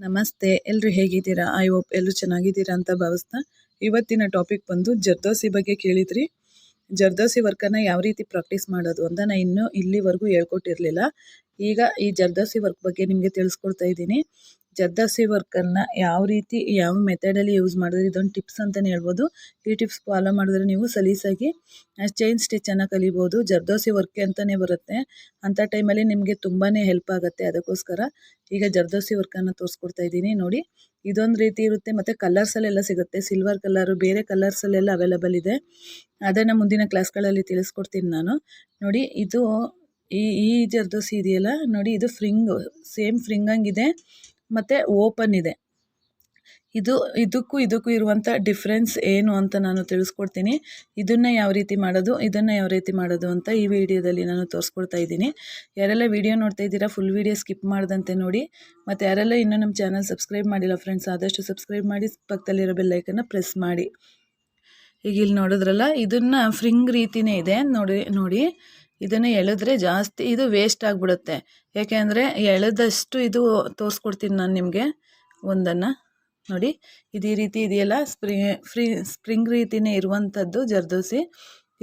ನಮಸ್ತೆ. ಎಲ್ಲರೂ ಹೇಗಿದ್ದೀರಾ? ಐ ಹೋಪ್ ಎಲ್ಲರೂ ಚೆನ್ನಾಗಿದ್ದೀರಾ ಅಂತ ಭಾವಿಸ್ತಾ ಇವತ್ತಿನ ಟಾಪಿಕ್ ಬಂದು ಜರ್ದೋಸಿ ಬಗ್ಗೆ ಕೇಳಿದ್ರಿ. ಜರ್ದೋಸಿ ವರ್ಕನ್ನು ಯಾವ ರೀತಿ ಪ್ರಾಕ್ಟೀಸ್ ಮಾಡೋದು ಅಂತ ನಾನು ಇನ್ನೂ ಇಲ್ಲಿವರೆಗೂ ಹೇಳ್ಕೊಟ್ಟಿರಲಿಲ್ಲ. ಈಗ ಈ ಜರ್ದೋಸಿ ವರ್ಕ್ ಬಗ್ಗೆ ನಿಮಗೆ ತಿಳಿಸ್ಕೊಡ್ತಾ ಇದ್ದೀನಿ. ಜರ್ದೋಸಿ ವರ್ಕನ್ನು ಯಾವ ರೀತಿ, ಯಾವ ಮೆಥಡಲ್ಲಿ ಯೂಸ್ ಮಾಡಿದ್ರೆ ಇದೊಂದು ಟಿಪ್ಸ್ ಅಂತಲೇ ಹೇಳ್ಬೋದು. ಈ ಟಿಪ್ಸ್ ಫಾಲೋ ಮಾಡಿದ್ರೆ ನೀವು ಸಲೀಸಾಗಿ ಚೈನ್ ಸ್ಟಿಚ್ಚನ್ನು ಕಲಿಬೋದು. ಜರ್ದೋಸಿ ವರ್ಕ್ ಅಂತಲೇ ಬರುತ್ತೆ. ಅಂಥ ಟೈಮಲ್ಲಿ ನಿಮಗೆ ತುಂಬಾ ಹೆಲ್ಪ್ ಆಗುತ್ತೆ ಅದಕ್ಕೋಸ್ಕರ. ಈಗ ಜರ್ದೋಸಿ ವರ್ಕನ್ನು ತೋರಿಸ್ಕೊಡ್ತಾ ಇದ್ದೀನಿ. ನೋಡಿ, ಇದೊಂದು ರೀತಿ ಇರುತ್ತೆ. ಮತ್ತು ಕಲರ್ಸಲ್ಲೆಲ್ಲ ಸಿಗುತ್ತೆ. ಸಿಲ್ವರ್ ಕಲರು ಬೇರೆ ಕಲರ್ಸಲ್ಲೆಲ್ಲ ಅವೈಲಬಲ್ ಇದೆ. ಅದನ್ನು ಮುಂದಿನ ಕ್ಲಾಸ್ಗಳಲ್ಲಿ ತಿಳಿಸ್ಕೊಡ್ತೀನಿ ನಾನು. ನೋಡಿ, ಇದು ಈ ಈ ಜರ್ದೋಸಿ ಇದೆಯಲ್ಲ? ನೋಡಿ, ಇದು ಫ್ರಿಂಗ್ ಸೇಮ್ ಫ್ರಿಂಗ್ ಹಂಗಿದೆ. ಮತ್ತು ಓಪನ್ ಇದೆ. ಇದು, ಇದಕ್ಕೂ ಇದಕ್ಕೂ ಇರುವಂಥ ಡಿಫ್ರೆನ್ಸ್ ಏನು ಅಂತ ನಾನು ತಿಳಿಸ್ಕೊಡ್ತೀನಿ. ಇದನ್ನು ಯಾವ ರೀತಿ ಮಾಡೋದು, ಇದನ್ನು ಯಾವ ರೀತಿ ಮಾಡೋದು ಅಂತ ಈ ವಿಡಿಯೋದಲ್ಲಿ ನಾನು ತೋರಿಸ್ಕೊಡ್ತಾ ಇದ್ದೀನಿ. ಯಾರೆಲ್ಲ ವಿಡಿಯೋ ನೋಡ್ತಾ ಇದ್ದೀರಾ ಫುಲ್ ವಿಡಿಯೋ ಸ್ಕಿಪ್ ಮಾಡ್ದಂತೆ ನೋಡಿ. ಮತ್ತು ಯಾರೆಲ್ಲ ಇನ್ನೂ ನಮ್ಮ ಚಾನಲ್ ಸಬ್ಸ್ಕ್ರೈಬ್ ಮಾಡಿಲ್ಲ ಫ್ರೆಂಡ್ಸ್ ಆದಷ್ಟು ಸಬ್ಸ್ಕ್ರೈಬ್ ಮಾಡಿ, ಪಕ್ಕದಲ್ಲಿರೋ ಬೆಲ್ಲೈಕನ್ನು ಪ್ರೆಸ್ ಮಾಡಿ. ಈಗ ಇಲ್ಲಿ ನೋಡಿದ್ರಲ್ಲ, ಇದನ್ನು ಫ್ರಿಂಗ್ ರೀತಿಯೇ ಇದೆ. ನೋಡಿ ನೋಡಿ. ಇದನ್ನು ಎಳೆದ್ರೆ ಜಾಸ್ತಿ ಇದು ವೇಸ್ಟ್ ಆಗಿಬಿಡುತ್ತೆ. ಯಾಕೆ ಎಳೆದಷ್ಟು ಇದು ತೋರಿಸ್ಕೊಡ್ತೀನಿ ನಾನು ನಿಮಗೆ ಒಂದನ್ನು. ನೋಡಿ, ಇದು ಈ ರೀತಿ ಇದೆಯಲ್ಲ ಸ್ಪ್ರಿಂಗ್ ಫ್ರೀ, ಸ್ಪ್ರಿಂಗ್ ರೀತಿಯೇ ಇರುವಂಥದ್ದು ಜರ್ದೋಸಿ.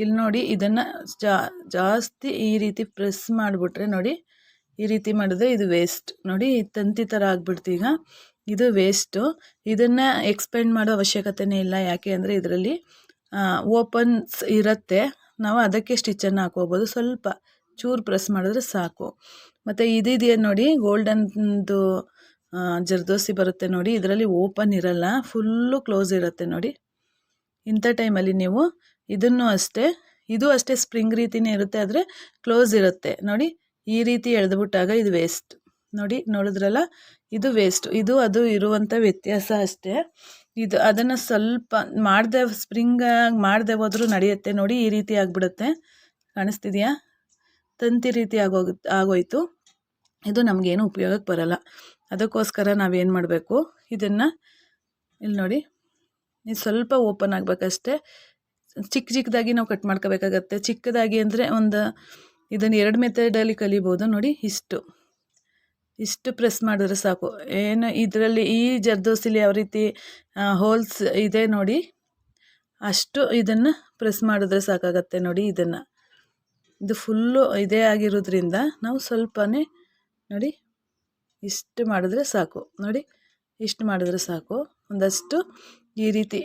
ಇಲ್ಲಿ ನೋಡಿ, ಇದನ್ನು ಜಾಸ್ತಿ ಈ ರೀತಿ ಪ್ರೆಸ್ ಮಾಡಿಬಿಟ್ರೆ ನೋಡಿ, ಈ ರೀತಿ ಮಾಡಿದ್ರೆ ಇದು ವೇಸ್ಟ್. ನೋಡಿ ತಂತಿ ಥರ ಆಗ್ಬಿಡ್ತು ಈಗ. ಇದು ವೇಸ್ಟು. ಇದನ್ನು ಎಕ್ಸ್ಪೆಂಡ್ ಮಾಡೋ ಅವಶ್ಯಕತೆಯೇ ಇಲ್ಲ. ಯಾಕೆ ಅಂದರೆ ಇದರಲ್ಲಿ ಓಪನ್ಸ್ ಇರುತ್ತೆ. ನಾವು ಅದಕ್ಕೆ ಸ್ಟಿಚ್ಚನ್ನು ಹಾಕೋಬೋದು ಸ್ವಲ್ಪ ಚೂರು ಪ್ರೆಸ್ ಮಾಡಿದ್ರೆ ಸಾಕು. ಮತ್ತು ಇದಿದೆಯಾ ನೋಡಿ, ಗೋಲ್ಡನ್ದು ಜರ್ದೋಸಿ ಬರುತ್ತೆ ನೋಡಿ. ಇದರಲ್ಲಿ ಓಪನ್ ಇರಲ್ಲ, ಫುಲ್ಲು ಕ್ಲೋಸ್ ಇರುತ್ತೆ ನೋಡಿ. ಇಂಥ ಟೈಮಲ್ಲಿ ನೀವು ಇದನ್ನು ಅಷ್ಟೇ, ಇದು ಅಷ್ಟೇ ಸ್ಪ್ರಿಂಗ್ ರೀತಿನೇ ಇರುತ್ತೆ, ಆದರೆ ಕ್ಲೋಸ್ ಇರುತ್ತೆ ನೋಡಿ. ಈ ರೀತಿ ಎಳೆದ್ಬಿಟ್ಟಾಗ ಇದು ವೇಸ್ಟ್. ನೋಡಿ, ನೋಡಿದ್ರಲ್ಲ? ಇದು ವೇಸ್ಟ್. ಇದು, ಅದು ಇರುವಂಥ ವ್ಯತ್ಯಾಸ ಅಷ್ಟೇ. ಇದು, ಅದನ್ನು ಸ್ವಲ್ಪ ಮಾಡದೆ, ಸ್ಪ್ರಿಂಗ್ ಮಾಡದೆ ಹೋದರೂ ನಡೆಯುತ್ತೆ ನೋಡಿ. ಈ ರೀತಿ ಆಗಿಬಿಡುತ್ತೆ. ಕಾಣಿಸ್ತಿದೆಯಾ? ತಂತಿ ರೀತಿ ಆಗೋಗ, ಆಗೋಯ್ತು. ಇದು ನಮಗೇನು ಉಪಯೋಗಕ್ಕೆ ಬರಲ್ಲ. ಅದಕ್ಕೋಸ್ಕರ ನಾವೇನು ಮಾಡಬೇಕು? ಇದನ್ನು ಇಲ್ಲಿ ನೋಡಿ. ಇದು ಸ್ವಲ್ಪ ಓಪನ್ ಆಗಬೇಕಷ್ಟೆ. ಚಿಕ್ಕ ಚಿಕ್ಕದಾಗಿ ನಾವು ಕಟ್ ಮಾಡ್ಕೋಬೇಕಾಗತ್ತೆ. ಚಿಕ್ಕದಾಗಿ ಅಂದರೆ ಒಂದು ಇದನ್ನು ಎರಡು ಮೆಥಡಲ್ಲಿ ಕಲಿಬೋದು. ನೋಡಿ ಇಷ್ಟು. ಇಷ್ಟು ಪ್ರೆಸ್ ಮಾಡಿದ್ರೆ ಸಾಕು. ಏನು ಇದರಲ್ಲಿ ಈ ಜರ್ದೋಸಿಲಿ ಯಾವ ರೀತಿ ಹೋಲ್ಸ್ ಇದೆ ನೋಡಿ. ಅಷ್ಟು ಇದನ್ನು ಪ್ರೆಸ್ ಮಾಡಿದ್ರೆ ಸಾಕಾಗತ್ತೆ ನೋಡಿ ಇದನ್ನು. ಇದು ಫುಲ್ಲು ಇದೇ ಆಗಿರೋದ್ರಿಂದ ನಾವು ಸ್ವಲ್ಪನೇ ನೋಡಿ, ಇಷ್ಟು ಮಾಡಿದ್ರೆ ಸಾಕು. ನೋಡಿ, ಇಷ್ಟು ಮಾಡಿದ್ರೆ ಸಾಕು. ಒಂದಷ್ಟು ಈ ರೀತಿ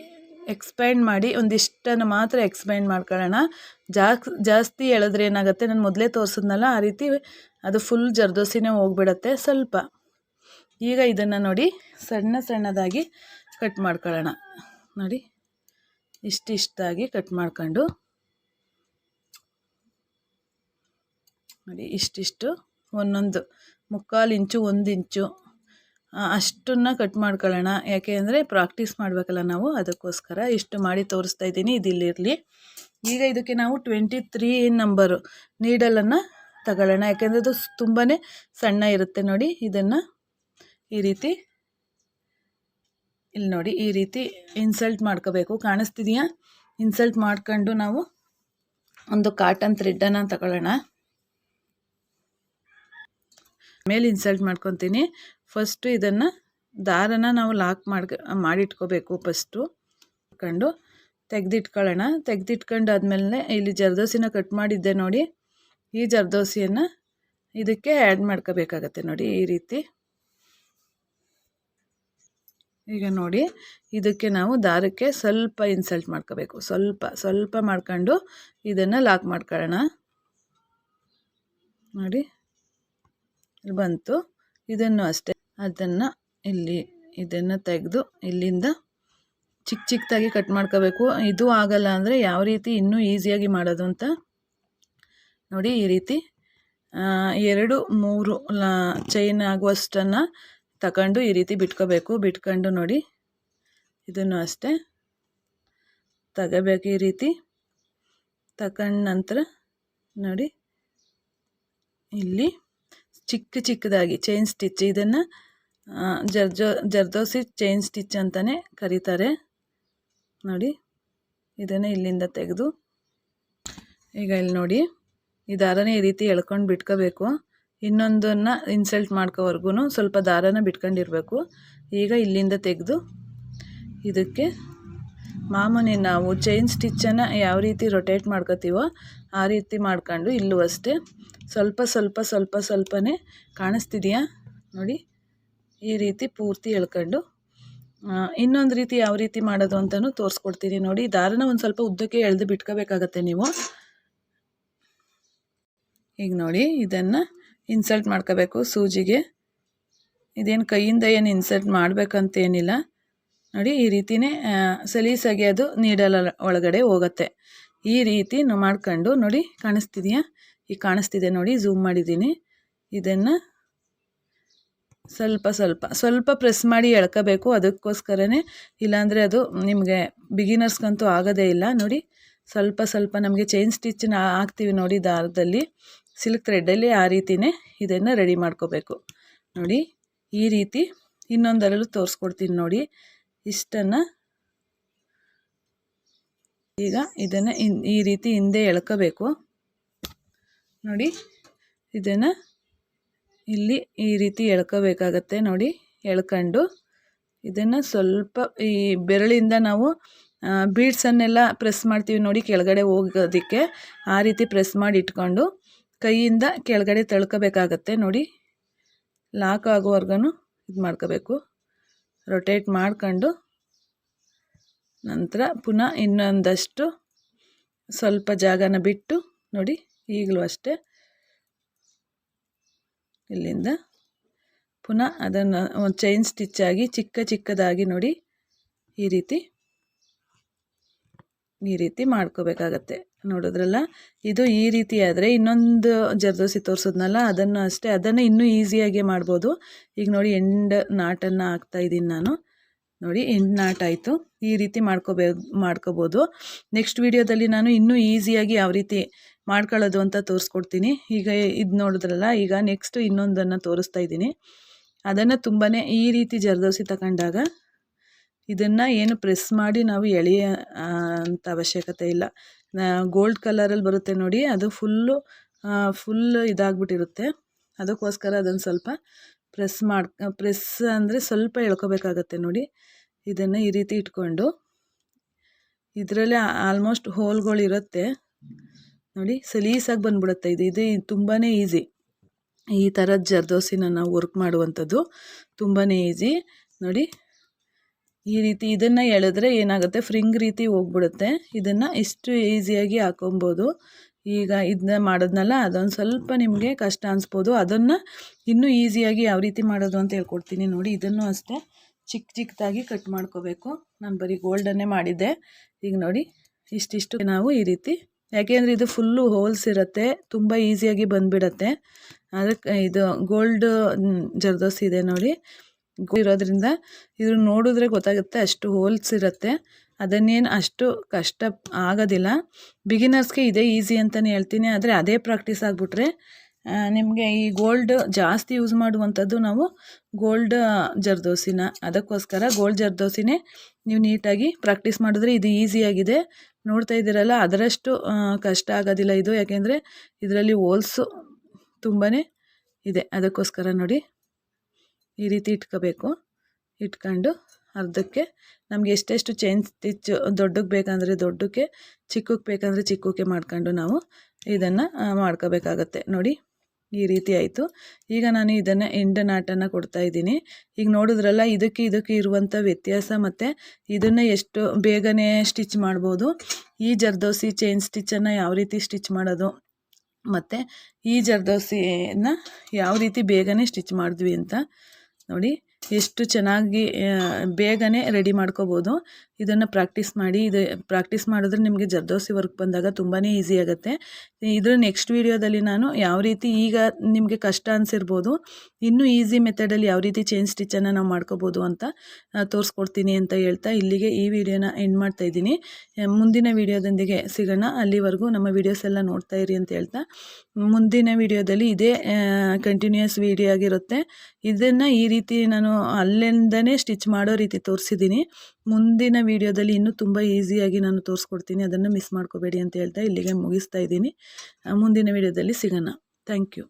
ಎಕ್ಸ್ಪ್ಯಾಂಡ್ ಮಾಡಿ, ಒಂದಿಷ್ಟನ್ನು ಮಾತ್ರ ಎಕ್ಸ್ಪ್ಯಾಂಡ್ ಮಾಡ್ಕೊಳ್ಳೋಣ. ಜಾಕ್, ಜಾಸ್ತಿ ಎಳೆದ್ರೆ ಏನಾಗುತ್ತೆ? ನಾನು ಮೊದಲೇ ತೋರಿಸಿದ್ನಲ್ಲ, ಆ ರೀತಿ ಅದು ಫುಲ್ ಜರ್ದೋಸಿನೇ ಹೋಗ್ಬಿಡತ್ತೆ ಸ್ವಲ್ಪ. ಈಗ ಇದನ್ನು ನೋಡಿ, ಸಣ್ಣ ಸಣ್ಣದಾಗಿ ಕಟ್ ಮಾಡ್ಕೊಳ್ಳೋಣ. ನೋಡಿ ಇಷ್ಟಿಷ್ಟಾಗಿ ಕಟ್ ಮಾಡ್ಕೊಂಡು. ನೋಡಿ ಇಷ್ಟಿಷ್ಟು ಒಂದೊಂದು, ಮುಕ್ಕಾಲು ಇಂಚು, ಒಂದು ಇಂಚು. ಅಷ್ಟನ್ನು ಕಟ್ ಮಾಡ್ಕೊಳ್ಳೋಣ. ಯಾಕೆ ಅಂದರೆ ಪ್ರಾಕ್ಟೀಸ್ ಮಾಡಬೇಕಲ್ಲ ನಾವು, ಅದಕ್ಕೋಸ್ಕರ ಇಷ್ಟು ಮಾಡಿ ತೋರಿಸ್ತಾ ಇದ್ದೀನಿ ಇದಿಲ್ಲಿರಲಿ ಈಗ ಇದಕ್ಕೆ ನಾವು ಟ್ವೆಂಟಿ ತ್ರೀ ನಂಬರು ನೀಡಲನ್ನು ತಗೊಳ್ಳೋಣ. ಯಾಕೆಂದರೆ ಅದು ತುಂಬಾ ಸಣ್ಣ ಇರುತ್ತೆ ನೋಡಿ. ಇದನ್ನು ಈ ರೀತಿ, ಇಲ್ಲಿ ನೋಡಿ, ಈ ರೀತಿ ಇನ್ಸಲ್ಟ್ ಮಾಡ್ಕೋಬೇಕು. ಕಾಣಿಸ್ತಿದೆಯಾ? ಇನ್ಸಲ್ಟ್ ಮಾಡ್ಕೊಂಡು ನಾವು ಒಂದು ಕಾಟನ್ ಥ್ರೆಡ್ಡನ್ನು ತಗೊಳ್ಳೋಣ. ಮೇಲೆ ಇನ್ಸಲ್ಟ್ ಮಾಡ್ಕೊತೀನಿ. ಫಸ್ಟು ಇದನ್ನು ದಾರನ ನಾವು ಲಾಕ್ ಮಾಡಿ ಮಾಡಿಟ್ಕೋಬೇಕು ಫಸ್ಟು ಕಂಡು ತೆಗೆದಿಟ್ಕೊಳ್ಳೋಣ. ತೆಗ್ದಿಟ್ಕೊಂಡು ಆದಮೇಲೆ ಇಲ್ಲಿ ಜರ್ದೋಸಿನ ಕಟ್ ಮಾಡಿದ್ದೆ ನೋಡಿ. ಈ ಜರ್ದೋಸಿಯನ್ನು ಇದಕ್ಕೆ ಆ್ಯಡ್ ಮಾಡ್ಕೋಬೇಕಾಗತ್ತೆ ನೋಡಿ ಈ ರೀತಿ. ಈಗ ನೋಡಿ ಇದಕ್ಕೆ ನಾವು ದಾರಕ್ಕೆ ಸ್ವಲ್ಪ ಇನ್ಸಲ್ಟ್ ಮಾಡ್ಕೋಬೇಕು. ಸ್ವಲ್ಪ ಸ್ವಲ್ಪ ಮಾಡ್ಕೊಂಡು ಇದನ್ನು ಲಾಕ್ ಮಾಡ್ಕೊಳ್ಳೋಣ. ನೋಡಿ. ಬಂತು. ಇದನ್ನು ಅಷ್ಟೇ. ಅದನ್ನು ಇಲ್ಲಿ, ಇದನ್ನು ತೆಗೆದು ಇಲ್ಲಿಂದ ಚಿಕ್ಕ ಚಿಕ್ಕದಾಗಿ ಕಟ್ ಮಾಡ್ಕೋಬೇಕು. ಇದು ಆಗಲ್ಲ ಅಂದರೆ ಯಾವ ರೀತಿ ಇನ್ನೂ ಈಸಿಯಾಗಿ ಮಾಡೋದು ಅಂತ ನೋಡಿ ಈ ರೀತಿ. ಎರಡು, ಮೂರು ಚೈನ್ ಆಗುವಷ್ಟನ್ನು ತಗೊಂಡು ಈ ರೀತಿ ಬಿಟ್ಕೋಬೇಕು. ಬಿಟ್ಕೊಂಡು ನೋಡಿ, ಇದನ್ನು ಅಷ್ಟೇ ತಗೋಬೇಕು ಈ ರೀತಿ. ತಗೊಂಡ ನಂತರ ನೋಡಿ, ಇಲ್ಲಿ ಚಿಕ್ಕ ಚಿಕ್ಕದಾಗಿ ಚೈನ್ ಸ್ಟಿಚ್ ಇದನ್ನು ಜರ್ಜೋ ಜರ್ದೋಸಿ ಚೈನ್ ಸ್ಟಿಚ್ ಅಂತಲೇ ಕರೀತಾರೆ. ನೋಡಿ, ಇದನ್ನು ಇಲ್ಲಿಂದ ತೆಗೆದು, ಈಗ ಇಲ್ಲಿ ನೋಡಿ, ಈ ದಾರನೇ ಈ ರೀತಿ ಎಳ್ಕೊಂಡು ಬಿಟ್ಕೋಬೇಕು. ಇನ್ನೊಂದನ್ನು ಇನ್ಸಲ್ಟ್ ಮಾಡ್ಕೋವರೆಗೂ ಸ್ವಲ್ಪ ದಾರನ ಬಿಟ್ಕೊಂಡಿರಬೇಕು. ಈಗ ಇಲ್ಲಿಂದ ತೆಗೆದು, ಇದಕ್ಕೆ ಮಾಮೂಲಿ ನಾವು ಚೈನ್ ಸ್ಟಿಚ್ಚನ್ನು ಯಾವ ರೀತಿ ರೊಟೇಟ್ ಮಾಡ್ಕೋತೀವೋ ಆ ರೀತಿ ಮಾಡ್ಕೊಂಡು ಇಲ್ಲೂ ಅಷ್ಟೇ. ಸ್ವಲ್ಪ ಸ್ವಲ್ಪ ಸ್ವಲ್ಪ, ಸ್ವಲ್ಪನೇ ಕಾಣಿಸ್ತಿದೆಯಾ? ನೋಡಿ, ಈ ರೀತಿ ಪೂರ್ತಿ ಎಳ್ಕೊಂಡು ಇನ್ನೊಂದು ರೀತಿ ಯಾವ ರೀತಿ ಮಾಡೋದು ಅಂತಲೂ ತೋರಿಸ್ಕೊಡ್ತೀನಿ ನೋಡಿ. ದಾರನ ಒಂದು ಸ್ವಲ್ಪ ಉದ್ದಕ್ಕೆ ಎಳೆದು ಬಿಟ್ಕೋಬೇಕಾಗತ್ತೆ ನೀವು. ಈಗ ನೋಡಿ, ಇದನ್ನು ಇನ್ಸಲ್ಟ್ ಮಾಡ್ಕೋಬೇಕು ಸೂಜಿಗೆ. ಇದೇನು ಕೈಯಿಂದ ಏನು ಇನ್ಸಲ್ಟ್ ಮಾಡಬೇಕಂತೇನಿಲ್ಲ. ನೋಡಿ ಈ ರೀತಿಯೇ ಸಲೀಸಾಗಿ ಅದು ನೀಡಲ ಒಳಗಡೆ ಹೋಗುತ್ತೆ. ಈ ರೀತಿ ಮಾಡ್ಕೊಂಡು ನೋಡಿ ಕಾಣಿಸ್ತಿದೆಯಾ? ಈಗ ಕಾಣಿಸ್ತಿದೆ ನೋಡಿ ಝೂಮ್ ಮಾಡಿದ್ದೀನಿ. ಇದನ್ನು ಸ್ವಲ್ಪ ಸ್ವಲ್ಪ ಸ್ವಲ್ಪ ಪ್ರೆಸ್ ಮಾಡಿ ಎಳ್ಕೋಬೇಕು ಅದಕ್ಕೋಸ್ಕರನೇ. ಇಲ್ಲಾಂದರೆ ಅದು ನಿಮಗೆ ಬಿಗಿನರ್ಸ್ಗಂತೂ ಆಗೋದೇ ಇಲ್ಲ. ನೋಡಿ, ಸ್ವಲ್ಪ ಸ್ವಲ್ಪ ನಮಗೆ ಚೈನ್ ಸ್ಟಿಚ್ನ ಹಾಕ್ತೀವಿ ನೋಡಿ ದಾರದಲ್ಲಿ. ಸಿಲ್ಕ್ ಥ್ರೆಡ್ಡಲ್ಲಿ ಆ ರೀತಿಯೇ ಇದನ್ನು ರೆಡಿ ಮಾಡ್ಕೋಬೇಕು. ನೋಡಿ, ಈ ರೀತಿ ಇನ್ನೊಂದರಲ್ಲೂ ತೋರಿಸ್ಕೊಡ್ತೀನಿ ನೋಡಿ. ಇಷ್ಟನ್ನು ಈಗ ಇದನ್ನು ಈ ರೀತಿ ಹಿಂದೆ ಎಳ್ಕೋಬೇಕು. ನೋಡಿ, ಇದನ್ನು ಇಲ್ಲಿ ಈ ರೀತಿ ಎಳ್ಕೋಬೇಕಾಗತ್ತೆ. ನೋಡಿ, ಎಳ್ಕೊಂಡು ಇದನ್ನು ಸ್ವಲ್ಪ ಈ ಬೆರಳಿಂದ ನಾವು ಬೀಡ್ಸನ್ನೆಲ್ಲ ಪ್ರೆಸ್ ಮಾಡ್ತೀವಿ ನೋಡಿ ಕೆಳಗಡೆ ಹೋಗೋದಕ್ಕೆ. ಆ ರೀತಿ ಪ್ರೆಸ್ ಮಾಡಿ ಇಟ್ಕೊಂಡು ಕೈಯಿಂದ ಕೆಳಗಡೆ ತಳ್ಕೋಬೇಕಾಗತ್ತೆ. ನೋಡಿ ಲಾಕ್ ಆಗೋವರೆಗೂ ಇದು ಮಾಡ್ಕೋಬೇಕು ರೊಟೇಟ್ ಮಾಡ್ಕೊಂಡು ನಂತರ ಪುನಃ ಇನ್ನೊಂದಷ್ಟು ಸ್ವಲ್ಪ ಜಾಗನ ಬಿಟ್ಟು ನೋಡಿ ಈಗಲೂ ಅಷ್ಟೇ. ಇಲ್ಲಿಂದ ಪುನಃ ಅದನ್ನು ಚೈನ್ ಆಗಿ ಚಿಕ್ಕ ಚಿಕ್ಕದಾಗಿ ನೋಡಿ ಈ ರೀತಿ ಈ ರೀತಿ ಮಾಡ್ಕೋಬೇಕಾಗತ್ತೆ. ನೋಡಿದ್ರಲ್ಲ, ಇದು ಈ ರೀತಿ ಆದರೆ ಇನ್ನೊಂದು ಜರ್ದೋಸಿ ತೋರಿಸಿದ್ನಲ್ಲ, ಅದನ್ನು ಅಷ್ಟೇ, ಅದನ್ನು ಇನ್ನೂ ಈಸಿಯಾಗಿ ಮಾಡ್ಬೋದು. ಈಗ ನೋಡಿ, ಎಂಡ್ ನಾಟನ್ನು ಹಾಕ್ತಾಯಿದ್ದೀನಿ ನಾನು. ನೋಡಿ, ಎಂಡ್ ನಾಟ್ ಆಯಿತು. ಈ ರೀತಿ ಮಾಡ್ಕೋಬೇ, ಮಾಡ್ಕೋಬೋದು. ನೆಕ್ಸ್ಟ್ ವಿಡಿಯೋದಲ್ಲಿ ನಾನು ಇನ್ನೂ ಈಸಿಯಾಗಿ ಯಾವ ರೀತಿ ಮಾಡ್ಕೊಳ್ಳೋದು ಅಂತ ತೋರಿಸ್ಕೊಡ್ತೀನಿ. ಈಗ ಇದು ನೋಡಿದ್ರಲ್ಲ, ಈಗ ನೆಕ್ಸ್ಟ್ ಇನ್ನೊಂದನ್ನು ತೋರಿಸ್ತಾ ಇದ್ದೀನಿ. ಅದನ್ನು ತುಂಬಾ ಈ ರೀತಿ ಜರ್ದೋಸಿ ತಗೊಂಡಾಗ ಇದನ್ನು ಏನು ಪ್ರೆಸ್ ಮಾಡಿ ನಾವು ಎಳೆಯ ಅಂತ ಅವಶ್ಯಕತೆ ಇಲ್ಲ. ಗೋಲ್ಡ್ ಕಲರಲ್ಲಿ ಬರುತ್ತೆ ನೋಡಿ, ಅದು ಫುಲ್ಲು ಫುಲ್ ಇದಾಗ್ಬಿಟ್ಟಿರುತ್ತೆ. ಅದಕ್ಕೋಸ್ಕರ ಅದನ್ನು ಸ್ವಲ್ಪ ಪ್ರೆಸ್ ಮಾಡ್ ಪ್ರೆಸ್ ಅಂದರೆ ಸ್ವಲ್ಪ ಎಳ್ಕೊಬೇಕಾಗತ್ತೆ ನೋಡಿ. ಇದನ್ನು ಈ ರೀತಿ ಇಟ್ಕೊಂಡು, ಇದರಲ್ಲೇ ಆಲ್ಮೋಸ್ಟ್ ಹೋಲ್ಗಳು ಇರುತ್ತೆ. ನೋಡಿ, ಸಲೀಸಾಗಿ ಬಂದ್ಬಿಡುತ್ತೆ ಇದು. ಇದು ತುಂಬಾ ಈಸಿ ಈ ಥರದ ಜರ್ದೋಸಿನ ನಾವು ವರ್ಕ್ ಮಾಡುವಂಥದ್ದು ತುಂಬಾ ಈಸಿ ನೋಡಿ ಈ ರೀತಿ ಇದನ್ನು ಎಳೆದ್ರೆ ಏನಾಗುತ್ತೆ? ಫ್ರಿಂಗ್ ರೀತಿ ಹೋಗ್ಬಿಡುತ್ತೆ. ಇದನ್ನು ಇಷ್ಟು ಈಸಿಯಾಗಿ ಹಾಕೊಬೋದು. ಈಗ ಇದನ್ನ ಮಾಡೋದ್ನಲ್ಲ, ಅದೊಂದು ಸ್ವಲ್ಪ ನಿಮಗೆ ಕಷ್ಟ ಅನಿಸ್ಬೋದು. ಅದನ್ನು ಇನ್ನೂ ಈಸಿಯಾಗಿ ಯಾವ ರೀತಿ ಮಾಡೋದು ಅಂತ ಹೇಳ್ಕೊಡ್ತೀನಿ ನೋಡಿ. ಇದನ್ನು ಅಷ್ಟೇ ಚಿಕ್ಕ ಚಿಕ್ಕದಾಗಿ ಕಟ್ ಮಾಡ್ಕೋಬೇಕು. ನಾನು ಬರೀ ಗೋಲ್ಡನ್ನೇ ಮಾಡಿದ್ದೆ. ಈಗ ನೋಡಿ, ಇಷ್ಟಿಷ್ಟು ನಾವು ಈ ರೀತಿ ಯಾಕೆಂದರೆ ಇದು ಫುಲ್ಲು ಹೋಲ್ಸ್ ಇರುತ್ತೆ, ತುಂಬ ಈಸಿಯಾಗಿ ಬಂದುಬಿಡತ್ತೆ. ಅದಕ್ಕೆ ಇದು ಗೋಲ್ಡ್ ಜರ್ದೋಸ್ ಇದೆ ನೋಡಿ. ಇರೋದ್ರಿಂದ ಇದು ನೋಡಿದ್ರೆ ಗೊತ್ತಾಗುತ್ತೆ ಅಷ್ಟು ಹೋಲ್ಸ್ ಇರುತ್ತೆ. ಅದನ್ನೇನು ಅಷ್ಟು ಕಷ್ಟ ಆಗೋದಿಲ್ಲ. ಬಿಗಿನರ್ಸ್ಗೆ ಇದೇ ಈಸಿ ಅಂತಲೇ ಹೇಳ್ತೀನಿ. ಆದರೆ ಅದೇ ಪ್ರಾಕ್ಟೀಸ್ ಆಗಿಬಿಟ್ರೆ ನಿಮಗೆ ಈ ಗೋಲ್ಡ್ ಜಾಸ್ತಿ ಯೂಸ್ ಮಾಡುವಂಥದ್ದು ನಾವು ಗೋಲ್ಡ್ ಜರ್ದೋಸಿನ. ಅದಕ್ಕೋಸ್ಕರ ಗೋಲ್ಡ್ ಜರ್ದೋಸಿನೇ ನೀವು ನೀಟಾಗಿ ಪ್ರಾಕ್ಟೀಸ್ ಮಾಡಿದ್ರೆ ಇದು ಈಸಿಯಾಗಿದೆ ನೋಡ್ತಾ ಇದ್ದೀರಲ್ಲ, ಅದರಷ್ಟು ಕಷ್ಟ ಆಗೋದಿಲ್ಲ ಇದು. ಯಾಕೆಂದರೆ ಇದರಲ್ಲಿ ಹೋಲ್ಸು ತುಂಬಾ ಇದೆ. ಅದಕ್ಕೋಸ್ಕರ ನೋಡಿ. ಈ ರೀತಿ ಇಟ್ಕೋಬೇಕು. ಇಟ್ಕೊಂಡು ಅರ್ಧಕ್ಕೆ ನಮಗೆ ಎಷ್ಟೆಷ್ಟು ಚೈನ್ ಸ್ಟಿಚ್ ದೊಡ್ಡಕ್ಕೆ ಬೇಕಂದರೆ ದೊಡ್ಡಕ್ಕೆ ಚಿಕ್ಕಕ್ಕೆ ಬೇಕಂದರೆ ಚಿಕ್ಕಕ್ಕೆ ಮಾಡ್ಕೊಂಡು ನಾವು ಇದನ್ನು ಮಾಡ್ಕೋಬೇಕಾಗತ್ತೆ. ನೋಡಿ, ಈ ರೀತಿ ಆಯಿತು. ಈಗ ನಾನು ಇದನ್ನು ಎಂಡ ಕೊಡ್ತಾ ಇದ್ದೀನಿ. ಈಗ ನೋಡಿದ್ರಲ್ಲ, ಇದಕ್ಕೆ ಇದಕ್ಕೆ ಇರುವಂಥ ವ್ಯತ್ಯಾಸ ಮತ್ತು ಇದನ್ನು ಎಷ್ಟು ಬೇಗನೆ ಸ್ಟಿಚ್ ಮಾಡ್ಬೋದು. ಈ ಜರ್ದೋಸಿ ಚೈನ್ ಸ್ಟಿಚ್ಚನ್ನು ಯಾವ ರೀತಿ ಸ್ಟಿಚ್ ಮಾಡೋದು? ಮತ್ತು ಈ ಜರ್ದೋಸಿನ ಯಾವ ರೀತಿ ಬೇಗನೆ ಸ್ಟಿಚ್ ಮಾಡಿದ್ವಿ ಅಂತ ನೋಡಿ ಎಷ್ಟು ಚೆನ್ನಾಗಿ ಬೇಗನೆ ರೆಡಿ ಮಾಡ್ಕೋಬೋದು. ಇದನ್ನು ಪ್ರಾಕ್ಟೀಸ್ ಮಾಡಿ, ಇದು ಪ್ರಾಕ್ಟೀಸ್ ಮಾಡಿದ್ರೆ ನಿಮಗೆ ಜರ್ದೋಸಿ ವರ್ಕ್ ಬಂದಾಗ ತುಂಬಾ ಈಸಿ ಆಗುತ್ತೆ. ಇದರ ನೆಕ್ಸ್ಟ್ ವೀಡಿಯೋದಲ್ಲಿ ನಾನು ಯಾವ ರೀತಿ ಈಗ ನಿಮಗೆ ಕಷ್ಟ ಅನಿಸಿರ್ಬೋದು, ಇನ್ನೂ ಈಸಿ ಮೆಥಡಲ್ಲಿ ಯಾವ ರೀತಿ ಚೈನ್ ಸ್ಟಿಚ್ಚನ್ನು ನಾವು ಮಾಡ್ಕೋಬೋದು ಅಂತ ತೋರಿಸ್ಕೊಡ್ತೀನಿ ಅಂತ ಹೇಳ್ತಾ ಇಲ್ಲಿಗೆ ಈ ವಿಡಿಯೋನ ಎಂಡ್ ಮಾಡ್ತಾ ಇದ್ದೀನಿ. ಮುಂದಿನ ವೀಡಿಯೋದೊಂದಿಗೆ ಸಿಗೋಣ. ಅಲ್ಲಿವರೆಗೂ ನಮ್ಮ ವೀಡಿಯೋಸ್ ಎಲ್ಲ ನೋಡ್ತಾ ಇರಿ ಅಂತ ಹೇಳ್ತಾ. ಮುಂದಿನ ವಿಡಿಯೋದಲ್ಲಿ ಇದೇ ಕಂಟಿನ್ಯೂಯಸ್ ವಿಡಿಯೋ ಆಗಿರುತ್ತೆ. ಇದನ್ನು ಈ ರೀತಿ ನಾನು ಅಲ್ಲಿಂದನೇ ಸ್ಟಿಚ್ ಮಾಡೋ ರೀತಿ ತೋರಿಸಿದ್ದೀನಿ. ಮುಂದಿನ ವೀಡಿಯೋದಲ್ಲಿ ಇನ್ನೂ ತುಂಬ ಈಸಿಯಾಗಿ ನಾನು ತೋರಿಸ್ಕೊಡ್ತೀನಿ. ಅದನ್ನು ಮಿಸ್ ಮಾಡ್ಕೋಬೇಡಿ ಅಂತ ಹೇಳ್ತಾ ಇಲ್ಲಿಗೆ ಮುಗಿಸ್ತಾ ಇದ್ದೀನಿ. ಮುಂದಿನ ವೀಡಿಯೋದಲ್ಲಿ ಸಿಗೋಣ. Thank you.